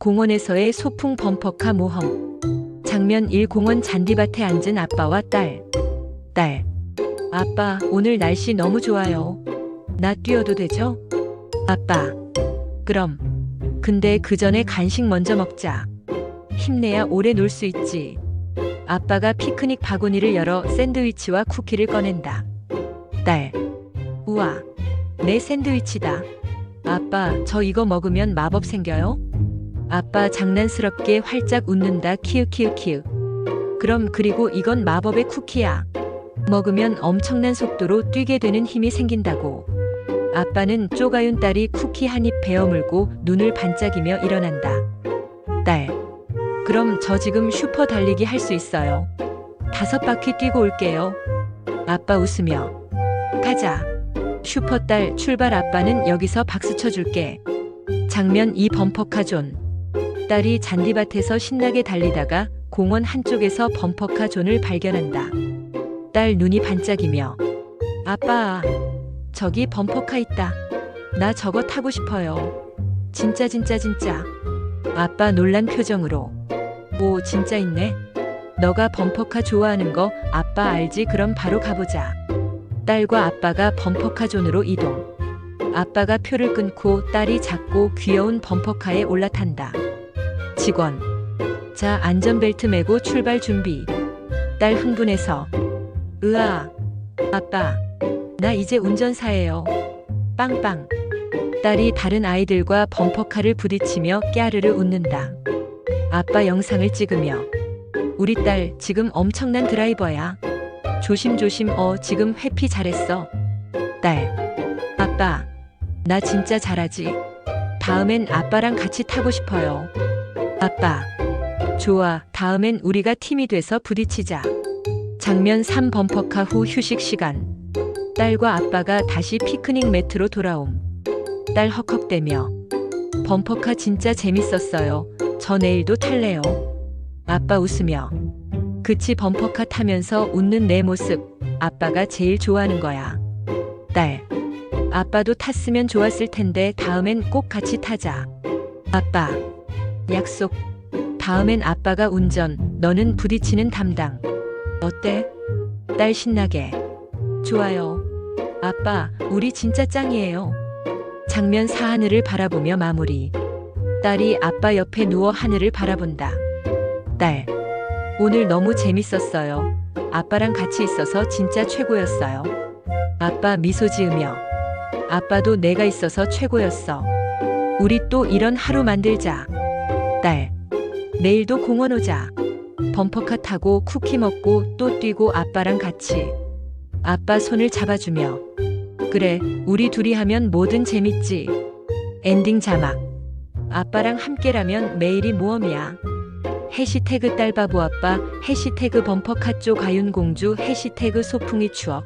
공원에서의 소풍 범퍼카 모험. 장면 1 공원 잔디밭에 앉은 아빠와 딸. 딸. 아빠, 오늘 날씨 너무 좋아요. 나 뛰어도 되죠? 아빠. 그럼. 근데 그 전에 간식 먼저 먹자. 힘내야 오래 놀 수 있지. 아빠가 피크닉 바구니를 열어 샌드위치와 쿠키를 꺼낸다. 딸. 우와. 내 샌드위치다. 아빠, 저 이거 먹으면 마법 생겨요? 아빠 장난스럽게 활짝 웃는다. 키읔키읔키읔. 그럼 그리고 이건 마법의 쿠키야. 먹으면 엄청난 속도로 뛰게 되는 힘이 생긴다고. 아빠는 쪼가윤 딸이 쿠키 한 입 베어 물고 눈을 반짝이며 일어난다. 딸. 그럼 저 지금 슈퍼 달리기 할 수 있어요. 다섯 바퀴 뛰고 올게요. 아빠 웃으며. 가자. 슈퍼 딸 출발 아빠는 여기서 박수 쳐줄게. 장면 2 범퍼카 존. 딸이 잔디밭에서 신나게 달리다가 공원 한쪽에서 범퍼카 존을 발견한다. 딸 눈이 반짝이며. 아빠, 저기 범퍼카 있다. 나 저거 타고 싶어요. 진짜 진짜 진짜. 아빠 놀란 표정으로. 오, 진짜 있네. 너가 범퍼카 좋아하는 거 아빠 알지? 그럼 바로 가보자. 딸과 아빠가 범퍼카 존으로 이동. 아빠가 표를 끊고 딸이 작고 귀여운 범퍼카에 올라탄다. 직원. 자, 안전벨트 매고 출발 준비. 딸 흥분해서. 으아. 아빠. 나 이제 운전사예요. 빵빵. 딸이 다른 아이들과 범퍼카를 부딪히며 깨르르 웃는다. 아빠 영상을 찍으며. 우리 딸 지금 엄청난 드라이버야. 조심조심 어 지금 회피 잘했어. 딸. 아빠. 나 진짜 잘하지. 다음엔 아빠랑 같이 타고 싶어요. 아빠. 좋아. 다음엔 우리가 팀이 돼서 부딪히자. 장면 3 범퍼카 후 휴식 시간. 딸과 아빠가 다시 피크닉 매트로 돌아옴. 딸 헉헉대며. 범퍼카 진짜 재밌었어요. 저 내일도 탈래요. 아빠 웃으며. 그치 범퍼카 타면서 웃는 내 모습. 아빠가 제일 좋아하는 거야. 딸. 아빠도 탔으면 좋았을 텐데 다음엔 꼭 같이 타자. 아빠. 약속. 다음엔 아빠가 운전, 너는 부딪히는 담당. 어때? 딸 신나게. 좋아요. 아빠, 우리 진짜 짱이에요. 장면 사 하늘을 바라보며 마무리. 딸이 아빠 옆에 누워 하늘을 바라본다. 딸. 오늘 너무 재밌었어요. 아빠랑 같이 있어서 진짜 최고였어요. 아빠 미소 지으며. 아빠도 내가 있어서 최고였어. 우리 또 이런 하루 만들자. 딸. 내일도 공원 오자. 범퍼카 타고 쿠키 먹고 또 뛰고 아빠랑 같이. 아빠 손을 잡아주며. 그래, 우리 둘이 하면 뭐든 재밌지. 엔딩 자막. 아빠랑 함께라면 매일이 모험이야. 해시태그 딸바보 아빠, 해시태그 범퍼카 쪽 가윤공주, 해시태그 소풍이 추억.